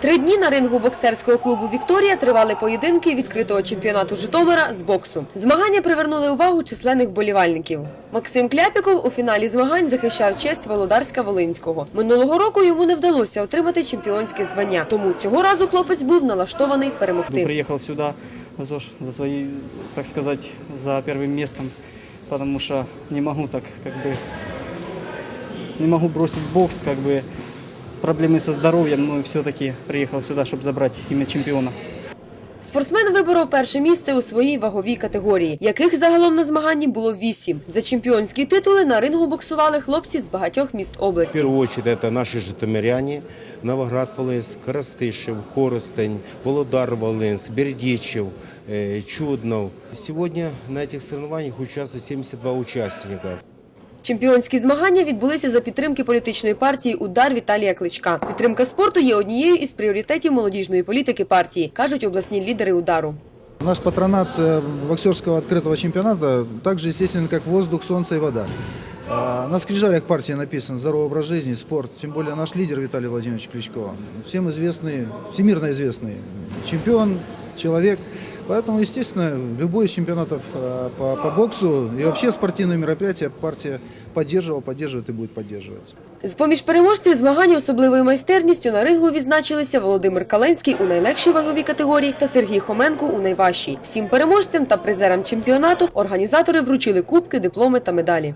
Три дні на рингу боксерського клубу Вікторія тривали поєдинки відкритого чемпіонату Житомира з боксу. Змагання привернули увагу численних вболівальників. Максим Кляпіков у фіналі змагань захищав честь Володарська Волинського. Минулого року йому не вдалося отримати чемпіонське звання, тому цього разу хлопець був налаштований Ну, перемогти. Приехал сюда за, то, что- за свои, так сказать, за первым местом, потому что не могу так, как бы, не могу бросить бокс, как бы, проблемы со здоровьем, но все-таки приехал сюда, чтобы забрать имя чемпиона. Спортсмен виборов перше місце у своїй ваговій категорії, яких загалом на змаганні було вісім. За чемпіонські титули на рингу боксували хлопці з багатьох міст В області. первую очередь это наши житомиряне, Новоград-Волынск, Коростышев, Коростень, Володар-Волынск, Бердичев, э, Чуднов. Сегодня на этих соревнованиях участвует 72 участника. Чемпіонські змагання відбулися за підтримки політичної партії Удар Віталія Кличка. Підтримка спорту є однією із пріоритетів молодіжної політики партії, кажуть обласні лідери удару. Наш патронат э, боксерского открытого чемпионата также естествен, как воздух, солнце и вода. А, На скрижалях партии написан «Здоровый образ жизни, спорт». Тем более наш лидер Виталий Владимирович Кличко. Всем известный, всемирно известный чемпион, человек. Поэтому, естественно, любой из чемпионатов э, по, по боксу и вообще спортивные мероприятия партия поддерживала, поддерживает и будет поддерживать. З-поміж переможців змагань особливою майстерністю на рингу відзначилися Володимир Каленський у найлегшій ваговій категорії та Сергій Хоменко у найважчій. Всім переможцям та призерам чемпіонату організатори вручили кубки, дипломи та медалі.